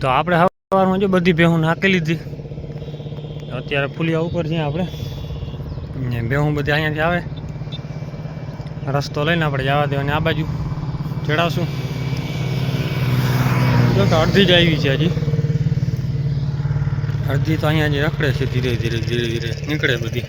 તો આપણે સવારમાં જો બધી ભેહું નાખી લીધી. અત્યારે ફૂલિયા ઉપર છીએ આપણે. ને ભેહું બધી અહીંયાથી આવે. રસ્તો લઈને આપણે જવા દેવાની આ બાજુ ચડાવશું. જો કે અડધી જ આવી છે હજી. અડધી તો અહીંયા જે રખડે છે ધીરે ધીરે ધીરે ધીરે નીકળે બધી.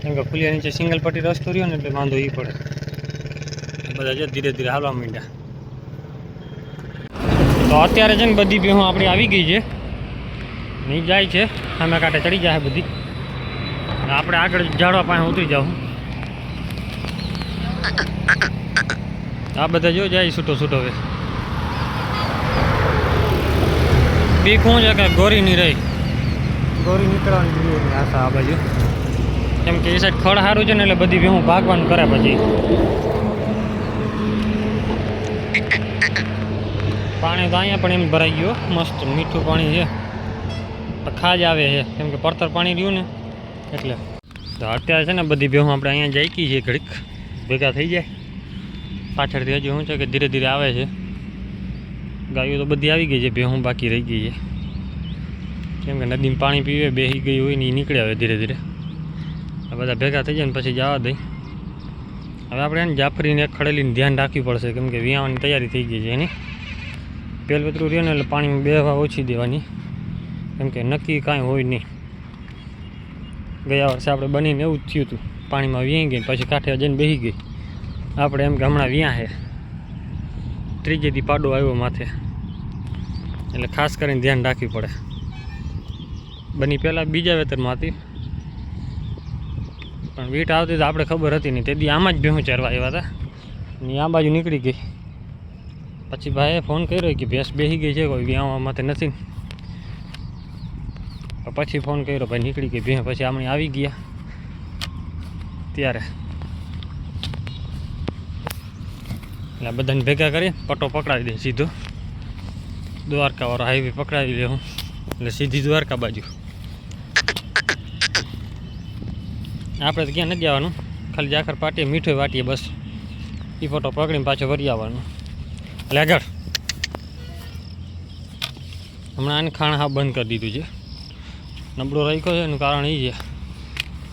કેમ કે ફૂલિયા નીચે સિંગલ પટ્ટી રસ્તો રહ્યો ને એટલે વાંધો એ પડે. બધા જે ધીરે ધીરે હાલવા માંડ્યા. તો અત્યારે છે ને બધી ભેહું આપણી આવી ગઈ છે. નહીં જાય છે. સામે કાંઠે ચડી જાય બધી. આપણે આગળ ઝાડવા પાસે ઉતરી જાઉં. આ બધા જો જાય છૂટો છૂટો હવે. બીક શું છે કે ગોરી નહીં રહી? ગોરી નીકળવાની જોઈએ આશા આ બાજુ. કેમ કે એ સાઈડ ખડ સારું છે ને એટલે બધી ભેહું ભાગવાનું કરે પછી. પાણી તો અહીંયા પણ એમ ભરાઈ ગયું મસ્ત મીઠું પાણી છે. ખાજ આવે છે. કેમ કે પડતર પાણી રહ્યું ને. એટલે તો અત્યારે છે ને બધી ભેહું આપણે અહીંયા જાયકી છે ઘડીક. ભેગા થઈ જાય. પાછળથી હજુ શું છે કે ધીરે ધીરે આવે છે. ગાયો તો બધી આવી ગઈ છે, ભેહું બાકી રહી ગઈ છે. કેમ કે નદીમાં પાણી પીવે બેસી ગઈ હોય ને એ નીકળે હવે ધીરે ધીરે. આ બધા ભેગા થઈ જાય ને પછી જવા દઈ હવે આપણે એને જાફરીને ખડેલીને ધ્યાન રાખવી પડશે. કેમ કે વિયાવાની તૈયારી થઈ ગઈ છે એની. પેલ રહે ને એટલે પાણીમાં બે ઓછી દેવાની. કેમ કે નક્કી કાંઈ હોય નહીં. ગયા વર્ષે આપણે બનીને એવું જ થયું હતું. પાણીમાં વ્યાઈ ગઈ પછી કાંઠે જઈને બેસી ગઈ. આપણે એમ કે હમણાં વ્યાં છે ત્રીજેથી પાડો આવ્યો માથે. એટલે ખાસ કરીને ધ્યાન રાખવી પડે. બની પહેલાં બીજા વેતરમાં હતી. પણ વીટ આવતી તો આપણે ખબર હતી નહીં. તેથી આમાં જ ભેહું ચરવા આવ્યા હતા. ને આ બાજુ નીકળી ગઈ. પછી ભાઈએ ફોન કર્યો કે ભેંસ બેસી ગઈ છે, કોઈ વ્યાવા માથે નથી. પછી ફોન કર્યો, ભાઈ નીકળી ગઈ ભેં પછી આપણે આવી ગયા. ત્યારે. એટલે બધાને ભેગા કરી, પટ્ટો પકડાવી દે સીધો. દ્વારકાવાળો હાઈવે પકડાવી લે હું. એટલે સીધી દ્વારકા બાજુ. આપણે તો ક્યાં નથી જવાનું. ખાલી જાખર પાટીએ મીઠો વાટીએ બસ. એ ફોટો પકડીને પાછો વરી આવવાનું. એટલે આગળ. હમણાં આને ખાણ હા બંધ કરી દીધું છે. નબળો રાખ્યો છે, એનું કારણ એ છે.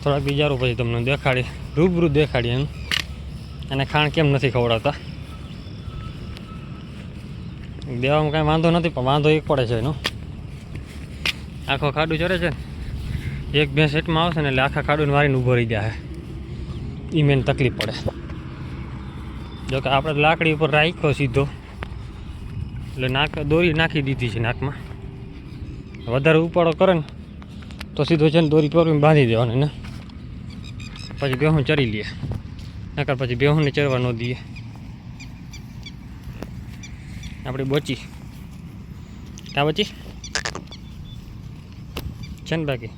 થોડાક બીજારો પછી તમને દેખાડી, રૂબરૂ દેખાડી એનું. અને ખાણ કેમ નથી ખવડાવતા? દેવામાં કાંઈ વાંધો નથી, પણ વાંધો એક પડે છે એનો. આખો ખાડું ચડે છે ને. એક બે સેટમાં આવશે ને એટલે આખા ખાડું મારીને ઊભો રહી જાય. એ મેન તકલીફ પડે. જોકે આપણે લાકડી ઉપર રાખ્યો સીધો. એટલે નાક દોરી નાખી દીધી છે નાકમાં. વધારે ઉપાડો કરે ને, તો સીધો છે ને દોરી પરવીને બાંધી દેવાની ને પછી બેહું ચરી લઈએ નકર પછી બેહુંને ચરવા ન દઈએ. આપણી બચી. કા બચી? છે ને બાકી?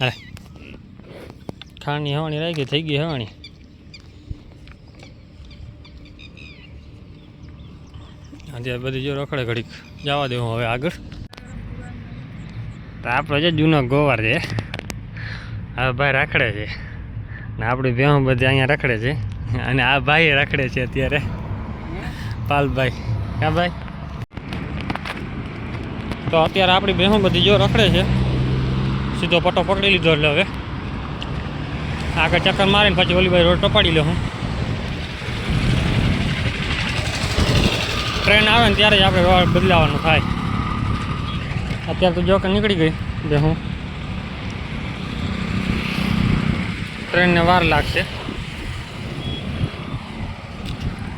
હા ખાણી હવાણી રાખી થઈ ગઈ હવાણી અત્યારે બધી જો રખડે ઘડીક. જવા દેવું હવે આગળ. તો આપણો છે જૂનો ગોવાર છે, આ ભાઈ રખડે છે. ને આપણી બહેન બધી અહીંયા રખડે છે. અને આ ભાઈ રખડે છે અત્યારે. પાલભાઈ. ક્યાં ભાઈ? તો અત્યારે આપણી બહેન બધી જો રખડે છે. સીધો પટ્ટો પકડી લીધો એટલે હવે. આગળ ચક્કર મારીને પછી ઓલી ભાઈ રોડ ટપાડી લે હું. ટ્રેન આવે ને ત્યારે જ આપણે રોડ બદલાવાનું થાય. અત્યારે તો જો કે નીકળી ગઈ ભેહું ટ્રેનને વાર લાગશે.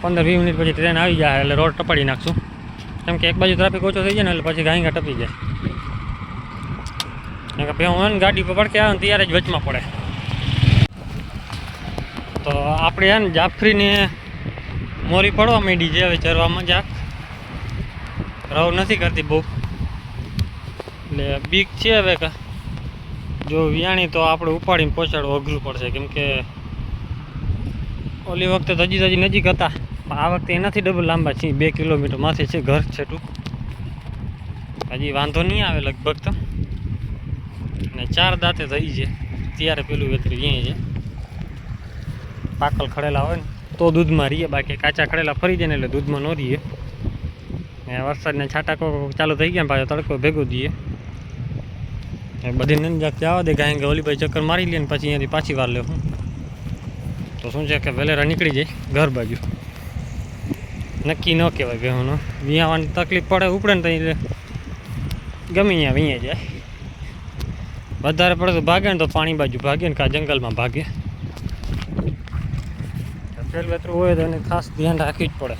પંદર વીસ મિનિટ પછી ટ્રેન આવી જાય એટલે રોડ ટપાડી નાખશું. કેમ કે એક બાજુ ટ્રાફિક ઓછો થઈ જાય ને એટલે પછી ગાંઈગા ટપી જાય. કેમ કે ભાઈ હું ગાડી પર પડકે આવે ને ત્યારે જ વચમાં પડે. તો આપણે છે ને જાફરીને મોરી પડવા માંડી છે, હવે ચરવામાં જાક રવ નથી કરતી બહુ એટલે બીક છે હવે કે જો વિયાણી તો આપણે ઉપાડીને પહોંચાડવું અઘરું પડશે. કેમ કે ઓલી વખતે તો હજી હજી નજીક હતા. પણ આ વખતે એનાથી ડબલ લાંબા છે બે કિલોમીટર માથે છે ઘર છે ટૂંક. હજી વાંધો નહીં આવે લગભગ તો. ને ચાર દાંતે થઈ છે. ત્યારે પેલું વેતરી વ્યાય છે. પાકલ ખડેલા હોય ને, તો દૂધમાં રહીએ. બાકી કાચા ખડેલા ફરી જાય ને એટલે દૂધમાં ન રહીએ. વરસાદના છાટા કોક ચાલુ થઈ ગયા પાછો તડકો ભેગો દઈએ બધી બધી જાગતી આવવા દે કારણ કે ઓલીભાઈ ચક્કર મારી લે ને પછી અહીંયાથી પાછી વાર લેવું તો શું છે કે વેલેરા નીકળી જાય ઘર બાજુ. નક્કી ન કહેવાય બેહોનો વિયાવાની તકલીફ પડે, ઉપડે ને તો એટલે ગમે ત્યાં વિયા જાય. વધારે પડે તો ભાગે ને તો પાણી બાજુ ભાગે ને કા જંગલમાં ભાગે. વેતરું હોય તો એને ખાસ ધ્યાન રાખવી જ પડે.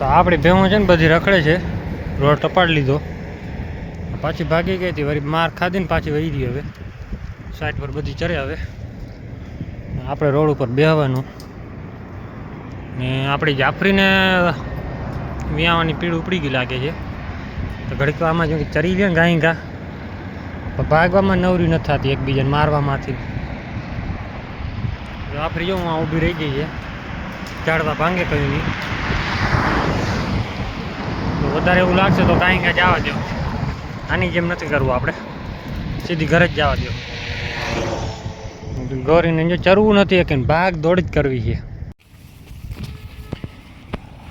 તો આપણી ભેહું છે ને બધી રખડે છે. રોડ ટપાડ લીધો. પાછી ભાગી ગઈ હતી વળી માર ખાધીને પાછી વહી ગઈ હવે. સાઈડ પર બધી ચરે હવે. આપણે રોડ ઉપર બેહવાનું. ને આપણી જાફરીને વ્યાવાની પીડ ઉપડી ગઈ લાગે છે. તો ઘડીક વારમાં જો ચરી ગયા ને ગાય ગા ભાગવામાં નવરી નથી થતી એકબીજાને મારવામાંથી. જાફરી જો હું ઊભી રહી ગઈ છે. ઝાડવા ભાંગે કયું નહીં વધારે એવું લાગશે તો કાંઈ કાંઈ જવા દો આની જેમ નથી કરવું આપણે. સીધી ઘરે જ જવા દો ગોરીને જો ચરવું નથી કે ભાગ દોડ જ કરવી છે.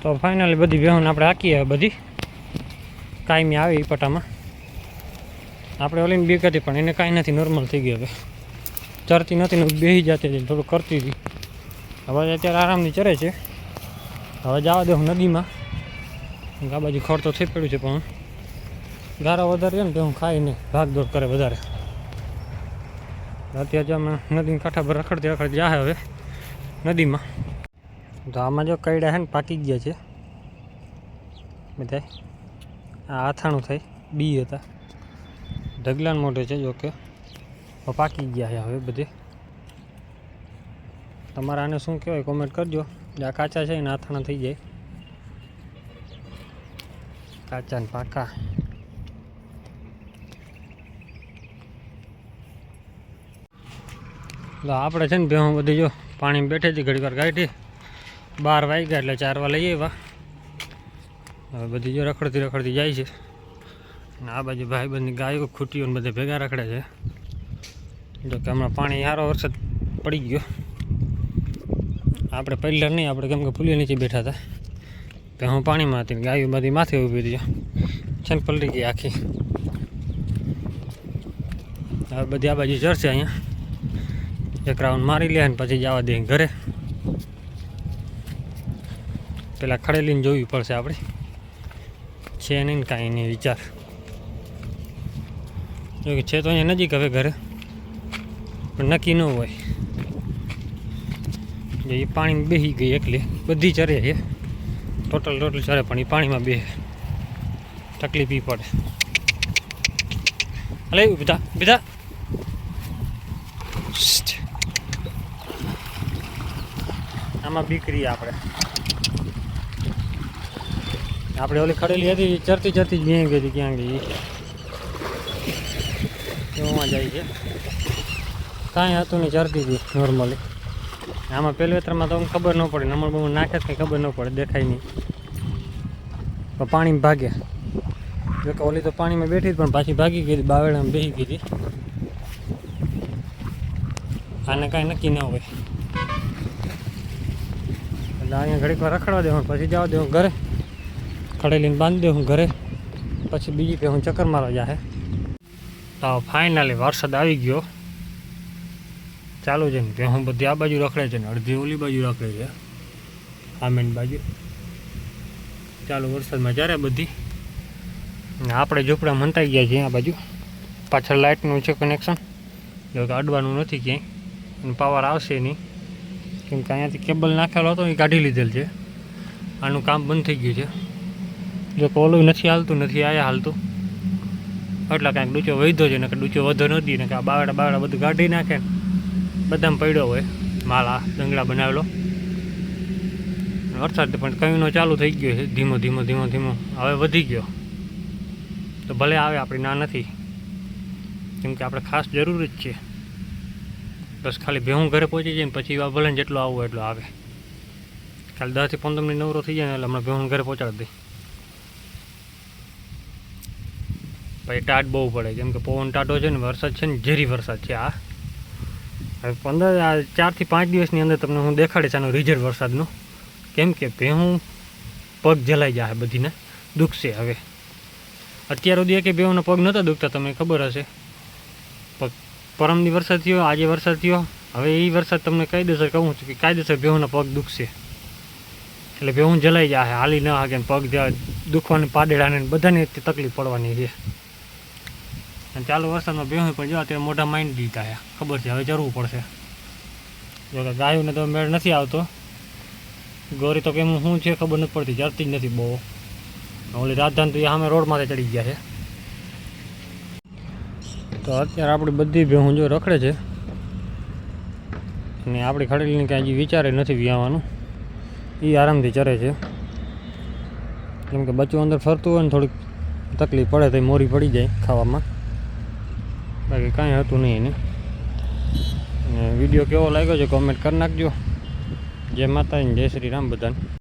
તો ફાઇનલી બધી બહેન આપણે આખી બધી. કાયમી આવે એ પટામાં. આપણે ઓલીને બીક હતી પણ એને કાંઈ નથી નોર્મલ થઈ ગયું હવે. ચરતી નથી ને બેસી જતી હતી થોડું કરતી હતી. હવે અત્યારે આરામથી ચરે છે. હવે જવા દઉં નદીમાં. આ બાજુ ખડ તો થઈ પડ્યું છે, પણ ગારા વધારે છે ને તો હું ખાઈ નહીં ભાગ દોડ કરે વધારે. અત્યારે જો અમે નદીના કાંઠા પર રખડતી રખડતી જાય હવે, નદીમાં. તો આમાં જો કઈડા છે ને પાકી ગયા છે. બધા આ આથાણું થાય, બી હતા. ઢગલાન મોઢે છે જોકે પાકી ગયા છે હવે બધે. તમારે આને શું કહેવાય કોમેન્ટ કરજો. આ કાચા છે ને આથાણા થઈ જાય. કાચા ને પાકા તો આપણે છે ને ભેહું બધી જો પાણીમાં બેઠી હતી ઘડી વાર કાઢી બાર વાગ્યા એટલે ચારવા લઈ આવ્યા. હવે બધી જો રખડતી રખડતી જાય છે. અને આ બાજુ ભાઈ બંધની ગાયો, ખૂટીઓ ને બધે ભેગા રખડે છે. જો કે હમણાં પાણી સારો વરસાદ પડી ગયો. આપણે પહેલાં નહીં, આપણે કેમ કે પુલિયા નીચે બેઠા હતા. તો હું પાણીમાં હતી ગાયું બધી માથે ઊભી રહી છે ને પલટી ગઈ આખી. હવે બધી આ બાજુ ચરશે અહીંયા. એક રાઉન્ડ મારી લે ને પછી જવા દે ઘરે. પેલા ખડેલીને જોવી પડશે આપણે છે નહીં કાંઈ નહીં વિચાર. જોકે છે તો અહીંયા નજીક હવે ઘરે. પણ નક્કી ન હોય. એ પાણી બેસી ગઈ એકલી બધી ચરે છે. ટોટલ ટોટલ ચરે પણ એ પાણીમાં બે તકલીફ ઈ પડે. હલે બીધા બીધા આમાં બીકરી આપણે. આપણે ઓલી ખડેલી હતી, ચરતી ચરતી જ ગઈ હતી ક્યાં ગઈ. એવામાં જાય છે. કાંઈ હતું નહીં, ચરતી હતી નોર્મલી આમાં પહેલું વેતરમાં તો ખબર ન પડે નમણ બમણ નાખે કંઈ ખબર ન પડે, દેખાય નહીં. તો પાણીમાં ભાગ્યા. જોકે ઓલી તો પાણીમાં બેઠી પણ પાછી ભાગી ગઈ બાવળામાં બેસી ગઈ આને કાંઈ નક્કી ન હોય. એટલે અહીંયા ઘડીક વાર રખડવા દેવું પછી જવા દેવું ઘરે. ખડેલીને બાંધી દેવું ઘરે. પછી બીજી કે હું ચક્કર મારવા જાહે. તો ફાઇનલી વરસાદ આવી ગયો. ચાલુ છે ને હું બધી આ બાજુ રખડે છે ને, અડધી ઓલી બાજુ રખડે છે આમેન બાજુ. ચાલુ વરસાદમાં જ્યારે બધી. આપણે ઝૂંપડા મંતાઈ ગયા છીએ આ બાજુ. પાછળ લાઇટનું છે કનેક્શન જો કે અડવાનું નથી ક્યાંય. પાવર આવશે નહીં. કેમ કે અહીંયાથી કેબલ નાખેલો હતો એ કાઢી લીધેલ છે. આનું કામ બંધ થઈ ગયું છે. જો કે ઓલું નથી હાલતું, નથી આયા હાલતું. એટલે કાંઈક ડૂચો વધ્યો છે ને કે ડૂચો વધો નથી ને કે આ બાવડા બાવડા બધું કાઢી નાખે ને. બધામાં પડ્યો હોય. માલ આ દંગડા બનાવેલો. વરસાદ પણ કઈનો ચાલુ થઈ ગયો છે. ધીમો ધીમો ધીમો ધીમો. હવે વધી ગયો. તો ભલે આવે, આપણી ના નથી. કેમ કે આપણે ખાસ જરૂર જ છે. બસ ખાલી ભેહું ઘરે પહોંચી જાય ને પછી ભલે જેટલો આવવો એટલો આવે. ખાલી દસથી પંદર મિનિટ નવરો થઈ જાય એટલે હમણાં ભેહું ઘરે પહોંચાડી દઈ પછી ટાટ બહુ પડે. કેમ કે પવન ટાટો છે ને, વરસાદ છે ને, ઝેરી વરસાદ છે આ. હવે પંદર ચારથી પાંચ દિવસની અંદર તમને હું દેખાડીશ આનો રિઝલ્ટ વરસાદનો. કેમ કે ભેહું પગ જલાઈ જાય બધીને, દુખશે હવે. અત્યાર સુધી કે બેઉના પગ નહોતા દુખતા, તમને ખબર હશે. પગ પરમની વરસાદ થયો, આજે વરસાદ થયો. હવે એ વરસાદ તમને કાયદેસર કહું છું કે કાયદેસર બેઉના પગ દુખશે. એટલે ભેહું જલાઈ જાય હાલી ન હાગે પગ દુખવાની પાડેડાને બધાને તકલીફ પડવાની છે. અને ચાલુ વરસાદમાં બેહું પણ જો અત્યારે મોઢા માઇન્ડ દીધા છે. ખબર છે, હવે જરૂર પડશે. જો કે ગાયોને તો મેળ નથી આવતો. ગોરી તો કેમ શું છે ખબર નથી પડતી ચરતી જ નથી બહુ. ઓલી રાજધાન તો એ સામે રોડમાંથી ચડી ગયા છે. તો અત્યારે આપણી બધી ભેહું જો રખડે છે. અને આપણી ખડેલીને કાંઈ હજી વિચારે નથી વ્યાવાનું. એ આરામથી ચરે છે. કેમ કે બચ્ચું અંદર ફરતું હોય ને થોડીક તકલીફ પડે તો મોરી પડી જાય ખાવામાં. બાકી કાંઈ હતું નહીં એને વીડિયો કેવો લાગ્યો છે કોમેન્ટ કરી નાખજો. જય માતાજી, જય શ્રી રામ બધાને.